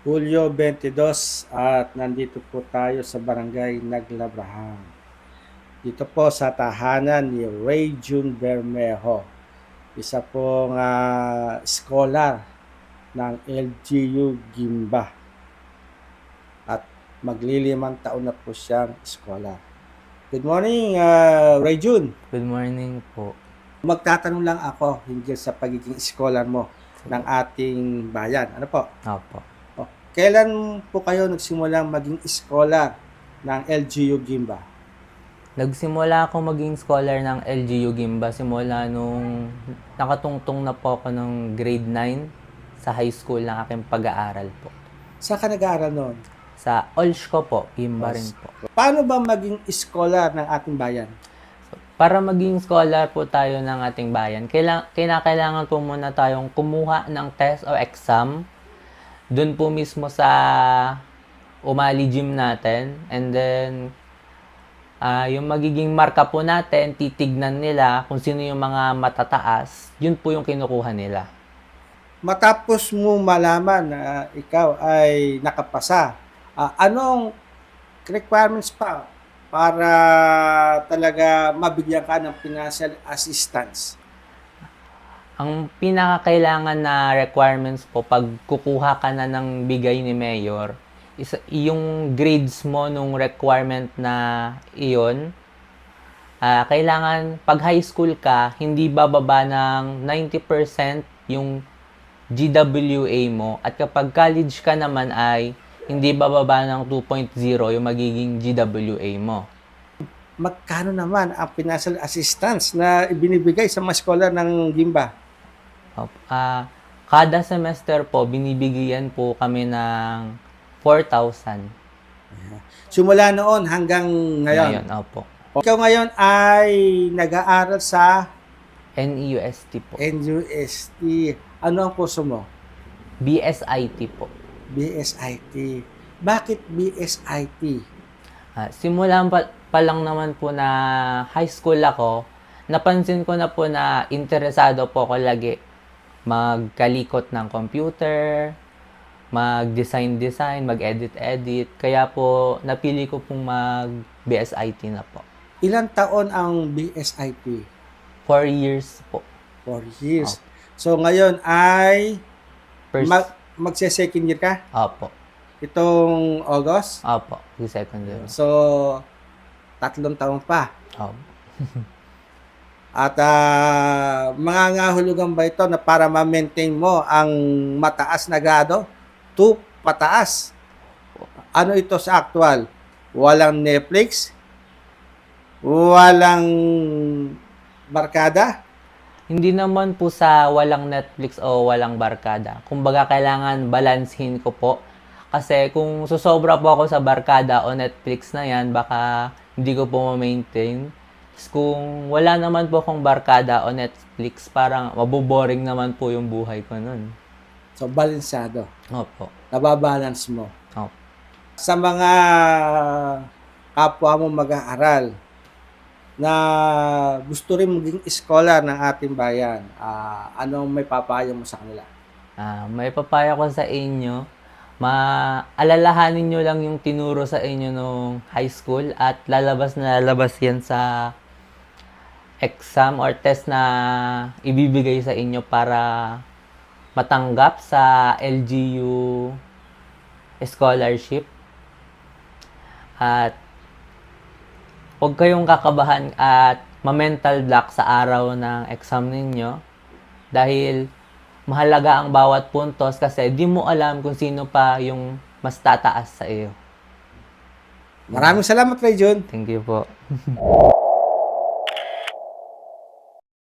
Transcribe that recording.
Hulyo 22 at nandito po tayo sa Barangay Naglabrahang. Dito po sa tahanan ni Ray June Bermejo. Isa pong ah, scholar ng LGU Gimba. At maglilimang taon na po siyang scholar. Good morning, ah, Ray June. Good morning po. Magtatanong lang ako hinggil sa pagiging scholar mo ng ating bayan. Ano po? Opo. Kailan po kayo nagsimulang maging scholar ng LGU Gimba? Nagsimula ako maging scholar ng LGU Gimba simula nung nakatungtong na po ako ng grade 9 sa high school ng aking pag-aaral po. Saan ka nag-aaral noon? Sa Olshko po, Gimba rin po. Paano ba maging scholar ng ating bayan? Para maging scholar po tayo ng ating bayan, kailang, kinakailangan po muna tayong kumuha ng test o exam dun po mismo sa umali gym natin. And then, ah yung magiging marka po natin, titignan nila kung sino yung mga matataas, yun po yung kinukuha nila. Matapos mo malaman na ikaw ay nakapasa, ah, anong requirements pa para talaga mabigyan ka ng financial assistance? Ang pinakakailangan na requirements po pag kukuha ka na ng bigay ni Mayor, is yung grades mo nung requirement na iyon, ah, kailangan pag high school ka, hindi bababa ng 90% yung GWA mo at kapag college ka naman ay hindi bababa ng 2.0 yung magiging GWA mo. Magkano naman ang financial assistance na ibinibigay sa mga scholar ng Gimba? Ah, kada semester po, binibigyan po kami ng 4,000. Simula noon hanggang ngayon. Ngayon, opo. Ikaw ngayon ay nag-aaral sa NEUST po. NUST. Ano ang kurso mo? BSIT po. BSIT. Bakit BSIT? Ah, simulan pa, pa lang naman po na high school ako, napansin ko na po na interesado po ako lagi magkalikot ng computer, mag-design-design, mag-edit-edit. Kaya po, napili ko pong mag-BSIT na po. Ilang taon ang BSIT? Four years po. Four years. So ngayon ay First, mag magse-second year ka? opo. Itong August? Opo, second year. So, tatlong taon pa. Opo. At ah, mga ngahulugan ba ito na para ma-maintain mo ang mataas na grado? To pataas. Ano ito sa actual? Walang Netflix? Walang barkada? Hindi naman po sa walang Netflix o walang barkada. Kumbaga, kailangan balansehin ko po. Kasi kung susobra po ako sa barkada o Netflix na yan, baka hindi ko po ma-maintain. Kung wala naman po akong barkada o Netflix, parang maboboring naman po yung buhay ko nun. So, balansado. Opo. Nababalance mo. Opo. Sa mga kapwa mo mag-aaral na gusto rin maging scholar ng ating bayan, ah, anong may papayo mo sa kanila? Ah, may papaya ko sa inyo. Maalalahanin nyo lang yung tinuro sa inyo nung high school at lalabas na lalabas yan sa exam or test na ibibigay sa inyo para matanggap sa LGU scholarship. At huwag kayong kakabahan at ma-mental block sa araw ng exam ninyo dahil mahalaga ang bawat puntos kasi di mo alam kung sino pa yung mas tataas sa iyo. Maraming salamat, Ray Jun. Thank you po.